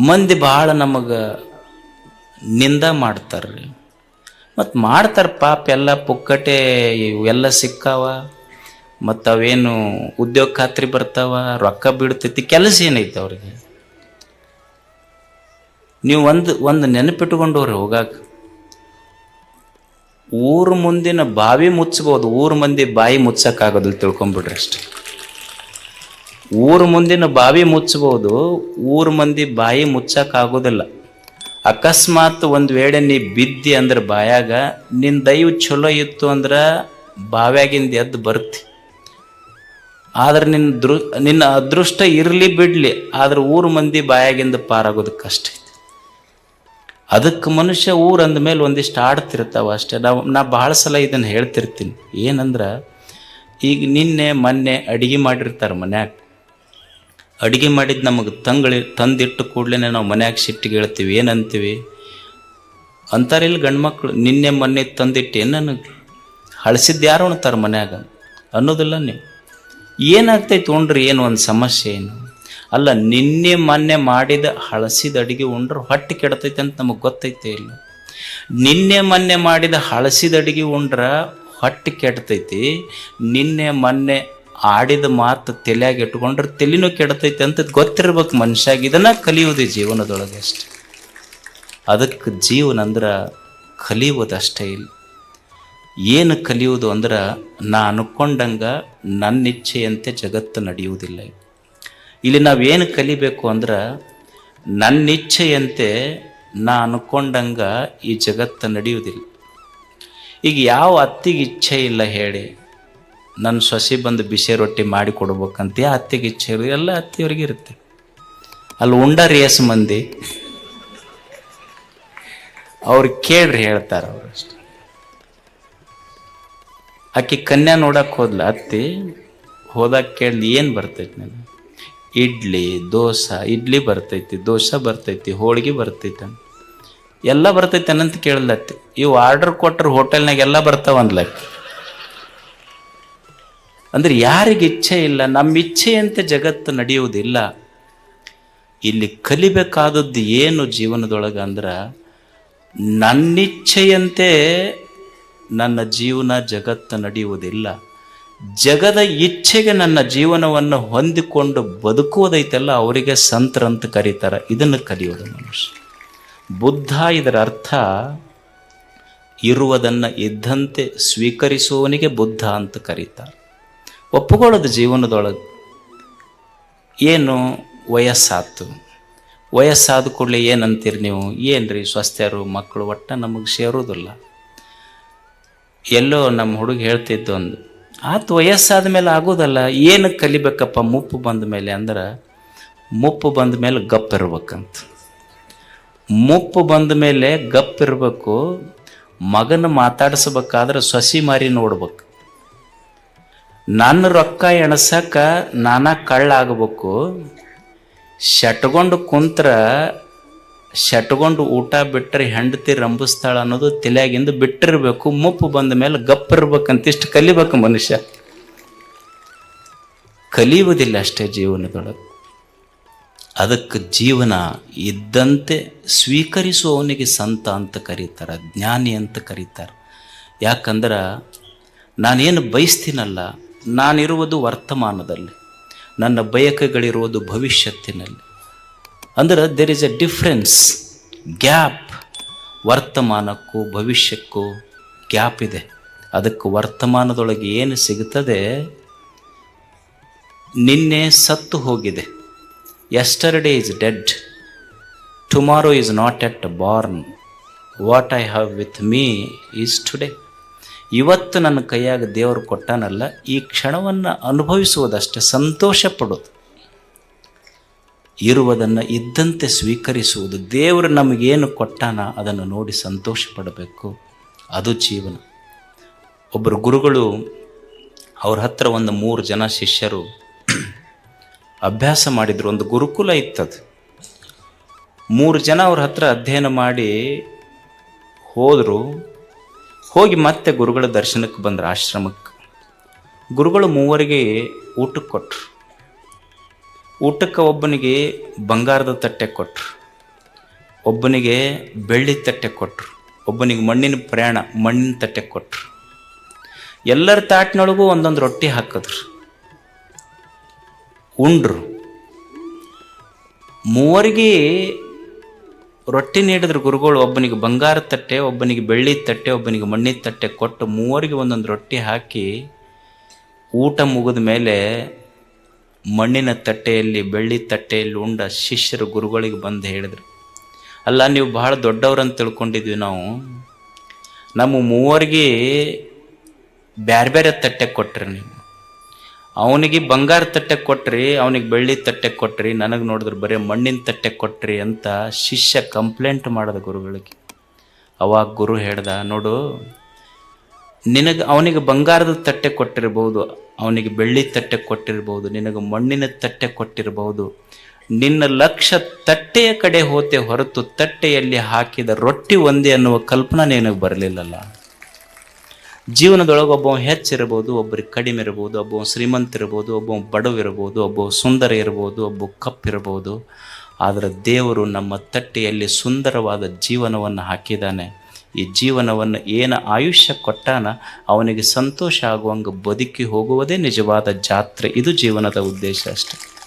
ಮಂದಿ ಭಾಳ ನಮಗೆ ನಿಂದ ಮಾಡ್ತಾರ್ರಿ. ಮತ್ತು ಮಾಡ್ತಾರೆ ಪಾಪ ಎಲ್ಲ ಪುಕ್ಕಟೆ ಇವೆಲ್ಲ ಸಿಕ್ಕಾವ. ಮತ್ತು ಅವೇನು ಉದ್ಯೋಗ ಖಾತ್ರಿ ಬರ್ತಾವ, ರೊಕ್ಕ ಬಿಡ್ತೈತಿ ಕೆಲಸ ಏನೈತೆ ಅವ್ರಿಗೆ? ನೀವು ಒಂದು ಒಂದು ನೆನಪಿಟ್ಕೊಂಡವ್ರಿ ಹೋಗಾಕ. ಊರ ಮುಂದಿನ ಬಾವಿ ಮುಚ್ಚಬಹುದು ಊರ ಮಂದಿ ಬಾಯಿ ಮುಚ್ಚಕ್ಕಾಗೋದಿಲ್ಲ ತಿಳ್ಕೊಂಬಿಡ್ರಿ ಅಷ್ಟೆ. ಊರ ಮುಂದಿನ ಬಾವಿ ಮುಚ್ಚಬಹುದು, ಊರ ಮಂದಿ ಬಾಯಿ ಮುಚ್ಚಕ್ಕಾಗೋದಿಲ್ಲ. ಅಕಸ್ಮಾತ್ ಒಂದು ವೇಳೆ ನೀ ಬಿದ್ದಿ ಅಂದ್ರೆ ಬಾಯಾಗ ನಿನ್ನ ದೈವ ಚಲೋ ಇತ್ತು ಅಂದ್ರೆ ಬಾವ್ಯಾಗಿಂದ ಎದ್ದು ಬರ್ತಿ. ಆದ್ರೆ ನಿನ್ನ ದೃ ನಿನ್ನ ಅದೃಷ್ಟ ಇರಲಿ ಬಿಡಲಿ, ಆದ್ರೆ ಊರ ಮಂದಿ ಬಾಯಾಗಿಂದ ಪಾರಾಗೋದು ಕಷ್ಟ ಐತಿ. ಅದಕ್ಕೆ ಮನುಷ್ಯ ಊರು ಅಂದಮೇಲೆ ಒಂದಿಷ್ಟು ಆಡ್ತಿರ್ತಾವ ಅಷ್ಟೇ. ನಾವು ನಾ ಭಾಳ ಸಲ ಇದನ್ನು ಹೇಳ್ತಿರ್ತೀನಿ. ಏನಂದ್ರೆ, ಈಗ ನಿನ್ನೆ ಮೊನ್ನೆ ಅಡುಗೆ ಮಾಡಿರ್ತಾರೆ ಮನ್ಯಾಗ. ಅಡುಗೆ ಮಾಡಿದ್ದು ನಮಗೆ ತಂಗಳಿ ತಂದಿಟ್ಟು ಕೂಡಲೇ ನಾವು ಮನ್ಯಾಗ ಸಿಟ್ಟಿಗೆ ಹೇಳ್ತೀವಿ, ಏನಂತೀವಿ? ಅಂತಾರಿಲ್ಲ ಗಂಡು ಮಕ್ಕಳು ನಿನ್ನೆ ಮೊನ್ನೆ ತಂದಿಟ್ಟು ನನಗೆ ಹಳಸಿದ್ದು ಯಾರು ಉಣ್ತಾರೆ ಮನ್ಯಾಗ? ಅನ್ನೋದಿಲ್ಲ ನೀವು. ಏನಾಗ್ತೈತೆ ಉಂಡ್ರಿ ಏನು ಒಂದು ಸಮಸ್ಯೆ ಏನು? ಅಲ್ಲ, ನಿನ್ನೆ ಮೊನ್ನೆ ಮಾಡಿದ ಹಳಸಿದ ಅಡುಗೆ ಉಂಡ್ರೆ ಹೊಟ್ಟೆ ಕೆಡ್ತೈತೆ ಅಂತ ನಮಗೆ ಗೊತ್ತೈತೆ ಇಲ್ಲ. ನಿನ್ನೆ ಮೊನ್ನೆ ಮಾಡಿದ ಹಳಸಿದ ಅಡುಗೆ ಉಂಡ್ರೆ ಹೊಟ್ಟೆ ಕೆಡ್ತೈತಿ, ನಿನ್ನೆ ಮೊನ್ನೆ ಆಡಿದ ಮಾತು ತಲೆಯಾಗಿ ಇಟ್ಕೊಂಡ್ರೆ ತಲೆನೂ ಕೆಡತೈತೆ ಅಂತ ಗೊತ್ತಿರ್ಬೇಕು ಮನುಷ್ಯಾಗ. ಇದನ್ನ ಕಲಿಯೋದು ಜೀವನದೊಳಗೆ ಅಷ್ಟೆ. ಅದಕ್ಕೆ ಜೀವನ ಅಂದ್ರೆ ಕಲಿಯುವುದಷ್ಟೇ ಇಲ್ಲ. ಏನು ಕಲಿಯೋದು ಅಂದ್ರೆ ನಾ ಅನ್ಕೊಂಡಂಗ ನನ್ನ ಇಚ್ಛೆಯಂತೆ ಜಗತ್ತು ನಡೆಯುವುದಿಲ್ಲ. ಇಲ್ಲಿ ನಾವೇನು ಕಲಿಬೇಕು ಅಂದ್ರೆ ನನ್ನ ಇಚ್ಛೆಯಂತೆ ನಾ ಅನ್ಕೊಂಡಂಗ ಈ ಜಗತ್ತು ನಡೆಯುವುದಿಲ್ಲ. ಈಗ ಯಾವ ಅತ್ತಿಗೆ ಇಚ್ಛೆ ಇಲ್ಲ ಹೇಳಿ. ನನ್ನ ಸೊಸೆ ಬಂದು ಬಿಸಿ ರೊಟ್ಟಿ ಮಾಡಿ ಕೊಡ್ಬೇಕಂತ ಅತ್ತೆಗೆ ಇಚ್ಛೆ ಎಲ್ಲ ಅತ್ತಿಯವ್ರಿಗೆ ಇರುತ್ತೆ. ಅಲ್ಲಿ ಉಂಡ ರೇಸ್ ಮಂದಿ. ಅವ್ರು ಕೇಳ್ರಿ ಹೇಳ್ತಾರೆ ಅವ್ರು ಅಷ್ಟೆ. ಆಕೆ ಕನ್ಯಾ ನೋಡಕ್ಕೆ ಹೋದ್ಲ, ಅತ್ತಿ ಹೋದಾಗ ಕೇಳಿ ಏನು ಬರ್ತೈತಿ ನನಗೆ? ಇಡ್ಲಿ, ದೋಸೆ, ಇಡ್ಲಿ ಬರ್ತೈತಿ, ದೋಸೆ ಬರ್ತೈತಿ, ಹೋಳಿಗೆ ಬರ್ತೈತೆ ಎಲ್ಲ ಬರ್ತೈತೆ ಅನ್ನಂತ ಕೇಳಲತ್ತಿ ಇವು ಆರ್ಡರ್ ಕೊಟ್ಟರು ಹೋಟೆಲ್ನಾಗ ಎಲ್ಲ ಬರ್ತಾವ ಅಂದ್ಲಕ್ಕಿ ಅಂದ್ರೆ ಯಾರಿಗೆ ಇಚ್ಛೆ ಇಲ್ಲ, ನಮ್ಮ ಇಚ್ಛೆಯಂತೆ ಜಗತ್ತು ನಡೆಯುವುದಿಲ್ಲ. ಇಲ್ಲಿ ಕಲಿಬೇಕಾದದ್ದು ಏನು ಜೀವನದೊಳಗೆ ಅಂದ್ರೆ, ನನ್ನಿಚ್ಛೆಯಂತೆ ನನ್ನ ಜೀವನ ಜಗತ್ತು ನಡೆಯುವುದಿಲ್ಲ. ಜಗದ ಇಚ್ಛೆಗೆ ನನ್ನ ಜೀವನವನ್ನು ಹೊಂದಿಕೊಂಡು ಬದುಕುವುದೈತೆಲ್ಲ, ಅವರಿಗೆ ಸಂತರಂತ ಕರೀತಾರೆ. ಇದನ್ನು ಕಲಿಯೋದು ಮನುಷ್ಯ. ಬುದ್ಧ ಇದರ ಅರ್ಥ, ಇರುವುದನ್ನು ಇದ್ದಂತೆ ಸ್ವೀಕರಿಸುವವನಿಗೆ ಬುದ್ಧ ಅಂತ ಕರೀತಾರೆ. ಒಪ್ಪುಕೊಳ್ಳೋದು ಜೀವನದೊಳಗೆ. ಏನು ವಯಸ್ಸಾತು? ವಯಸ್ಸಾದ ಕೂಡಲೇ ಏನಂತೀರಿ ನೀವು? ಏನ್ರಿ ಸ್ವಸ್ಥರು, ಮಕ್ಕಳು ಒಟ್ಟು ನಮಗೆ ಸೇರೋದಿಲ್ಲ. ಎಲ್ಲೋ ನಮ್ಮ ಹುಡುಗ ಹೇಳ್ತಿದ್ದು ಒಂದು, ಆತು ವಯಸ್ಸಾದ ಮೇಲೆ ಆಗೋದಲ್ಲ, ಏನು ಕಲಿಬೇಕಪ್ಪ ಮುಪ್ಪು ಬಂದ ಮೇಲೆ ಅಂದ್ರೆ, ಮುಪ್ಪು ಬಂದ ಮೇಲೆ ಗಪ್ ಇರ್ಬೇಕಂತ. ಮುಪ್ಪು ಬಂದ ಮೇಲೆ ಗಪ್ ಇರಬೇಕು, ಮಗನ ಮಾತಾಡಿಸ್ಬೇಕಾದ್ರೆ ಸೊಸಿ ಮಾರಿ ನೋಡ್ಬೇಕು. ನನ್ನ ರೊಕ್ಕ ಎಣಸಕ್ಕ ನಾನಾ ಕಳ್ಳಾಗಬೇಕು. ಶಟ್ಗೊಂಡು ಕುಂತ್ರ, ಶಟ್ಗೊಂಡು ಊಟ ಬಿಟ್ಟರೆ ಹೆಂಡತಿ ರಂಬಿಸ್ತಾಳ ಅನ್ನೋದು ತಲೆಯಾಗಿಂದ ಬಿಟ್ಟಿರ್ಬೇಕು. ಮುಪ್ಪು ಬಂದ ಮೇಲೆ ಗಪ್ಪಿರ್ಬೇಕಂತ ಇಷ್ಟು ಕಲಿಬೇಕು ಮನುಷ್ಯ. ಕಲಿಯುವುದಿಲ್ಲ ಅಷ್ಟೇ ಜೀವನದೊಳಗೆ. ಅದಕ್ಕೆ ಜೀವನ ಇದ್ದಂತೆ ಸ್ವೀಕರಿಸುವವನಿಗೆ ಸಂತ ಅಂತ ಕರೀತಾರೆ, ಜ್ಞಾನಿ ಅಂತ ಕರೀತಾರೆ. ಯಾಕಂದ್ರೆ ನಾನೇನು ಬಯಸ್ತೀನಲ್ಲ ನಾನಿರುವುದು ವರ್ತಮಾನದಲ್ಲಿ, ನನ್ನ ಬಯಕೆಗಳಿರುವುದು ಭವಿಷ್ಯತ್ತಿನಲ್ಲಿ. ಅಂದ್ರೆ there is a difference gap ವರ್ತಮಾನಕ್ಕೂ ಭವಿಷ್ಯಕ್ಕೂ ಗ್ಯಾಪ್ ಇದೆ. ಅದಕ್ಕೆ ವರ್ತಮಾನದೊಳಗೆ ಏನು ಸಿಗುತ್ತದೆ? ನಿನ್ನೆ ಸತ್ತು ಹೋಗಿದೆ. Yesterday is dead tomorrow is not yet born what I have with me is today ಇವತ್ತು ನನ್ನ ಕೈಯಾಗ ದೇವರು ಕೊಟ್ಟಾನಲ್ಲ, ಈ ಕ್ಷಣವನ್ನು ಅನುಭವಿಸುವುದಷ್ಟೇ ಸಂತೋಷ ಪಡೋದು ಇರುವುದನ್ನು ಇದ್ದಂತೆ ಸ್ವೀಕರಿಸುವುದು. ದೇವರು ನಮಗೇನು ಕೊಟ್ಟಾನ ಅದನ್ನು ನೋಡಿ ಸಂತೋಷ ಪಡಬೇಕು ಅದು ಜೀವನ. ಒಬ್ಬರು ಗುರುಗಳು, ಅವ್ರ ಹತ್ರ ಒಂದು ಮೂರು ಜನ ಶಿಷ್ಯರು ಅಭ್ಯಾಸ ಮಾಡಿದರು. ಒಂದು ಗುರುಕುಲ ಇತ್ತದು. ಮೂರು ಜನ ಅವ್ರ ಹತ್ರ ಅಧ್ಯಯನ ಮಾಡಿ ಹೋದರು. ಹೋಗಿ ಮತ್ತೆ ಗುರುಗಳ ದರ್ಶನಕ್ಕೆ ಬಂದರು ಆಶ್ರಮಕ್ಕೆ. ಗುರುಗಳು ಮೂವರಿಗೆ ಊಟಕ್ಕೆ ಕೊಟ್ರು. ಊಟಕ್ಕೆ ಒಬ್ಬನಿಗೆ ಬಂಗಾರದ ತಟ್ಟೆ ಕೊಟ್ರು. ಒಬ್ಬನಿಗೆ ಬೆಳ್ಳಿ ತಟ್ಟೆ ಕೊಟ್ಟರು ಒಬ್ಬನಿಗೆ ಮಣ್ಣಿನ ಪ್ರಯಾಣ, ಮಣ್ಣಿನ ತಟ್ಟೆ ಕೊಟ್ಟರು ಎಲ್ಲರ ತಾಟ್ನೊಳಗೂ ಒಂದೊಂದು ರೊಟ್ಟಿ ಹಾಕಿದ್ರು. ಉಂಡ್ರು. ಮೂವರಿಗೆ ರೊಟ್ಟಿ ನೀಡಿದ್ರು ಗುರುಗಳು ಒಬ್ಬನಿಗೆ ಬಂಗಾರ ತಟ್ಟೆ, ಒಬ್ಬನಿಗೆ ಬೆಳ್ಳಿ ತಟ್ಟೆ, ಒಬ್ಬನಿಗೆ ಮಣ್ಣಿನ ತಟ್ಟೆ ಕೊಟ್ಟು ಮೂವರಿಗೆ ಒಂದೊಂದು ರೊಟ್ಟಿ ಹಾಕಿ ಊಟ ಮುಗಿದ ಮೇಲೆ ಮಣ್ಣಿನ ತಟ್ಟೆಯಲ್ಲಿ ಬೆಳ್ಳಿ ತಟ್ಟೆಯಲ್ಲಿ ಉಂಡ ಶಿಷ್ಯರು ಗುರುಗಳಿಗೆ ಬಂದು ಹೇಳಿದ್ರು. ಅಲ್ಲ, ನೀವು ಬಹಳ ದೊಡ್ಡವ್ರಂತ ತಿಳ್ಕೊಂಡಿದ್ವಿ ನಾವು. ನಮ್ಮ ಮೂವರಿಗೆ ಬ್ಯಾರೆ ಬೇರೆ ತಟ್ಟೆ ಕೊಟ್ರಿ ನೀವು. ಅವನಿಗೆ ಬಂಗಾರ ತಟ್ಟೆ ಕೊಟ್ರಿ, ಅವನಿಗೆ ಬೆಳ್ಳಿ ತಟ್ಟೆ ಕೊಟ್ರಿ, ನನಗೆ ನೋಡಿದ್ರೆ ಬರೀ ಮಣ್ಣಿನ ತಟ್ಟೆ ಕೊಟ್ರಿ ಅಂತ ಶಿಷ್ಯ ಕಂಪ್ಲೇಂಟ್ ಮಾಡದ ಗುರುಗಳಿಗೆ. ಅವಾಗ ಗುರು ಹೇಳ್ದ, ನೋಡು, ನಿನಗೆ ಅವನಿಗೆ ಬಂಗಾರದ ತಟ್ಟೆ ಕೊಟ್ಟಿರ್ಬೋದು, ಅವನಿಗೆ ಬೆಳ್ಳಿ ತಟ್ಟೆ ಕೊಟ್ಟಿರ್ಬೋದು, ನಿನಗೆ ಮಣ್ಣಿನ ತಟ್ಟೆ ಕೊಟ್ಟಿರಬಹುದು ನಿನ್ನ ಲಕ್ಷ ತಟ್ಟೆಯ ಕಡೆ ಹೋತೆ ಹೊರತು ತಟ್ಟೆಯಲ್ಲಿ ಹಾಕಿದ ರೊಟ್ಟಿ ಒಂದೇ ಅನ್ನುವ ಕಲ್ಪನಾ ನಿನಗೆ ಬರಲಿಲ್ಲಲ್ಲ. ಜೀವನದೊಳಗೆ ಒಬ್ಬ ಹೆಚ್ಚಿರ್ಬೋದು ಒಬ್ಬರಿಗೆ ಕಡಿಮೆ ಇರ್ಬೋದು ಒಬ್ಬ ಶ್ರೀಮಂತ ಇರ್ಬೋದು ಒಬ್ಬ ಬಡವಿರ್ಬೋದು, ಒಬ್ಬ ಸುಂದರ ಇರ್ಬೋದು ಒಬ್ಬ ಕಪ್ಪಿರ್ಬೋದು. ಆದರೆ ದೇವರು ನಮ್ಮ ತಟ್ಟೆಯಲ್ಲಿ ಸುಂದರವಾದ ಜೀವನವನ್ನು ಹಾಕಿದ್ದಾನೆ ಈ ಜೀವನವನ್ನು ಏನು ಆಯುಷ್ಯ ಕೊಟ್ಟಾನ ಅವನಿಗೆ ಸಂತೋಷ ಆಗುವಂಗೆ ಬದುಕಿ ಹೋಗುವುದೇ ನಿಜವಾದ ಜಾತ್ರೆ. ಇದು ಜೀವನದ ಉದ್ದೇಶ ಅಷ್ಟೆ.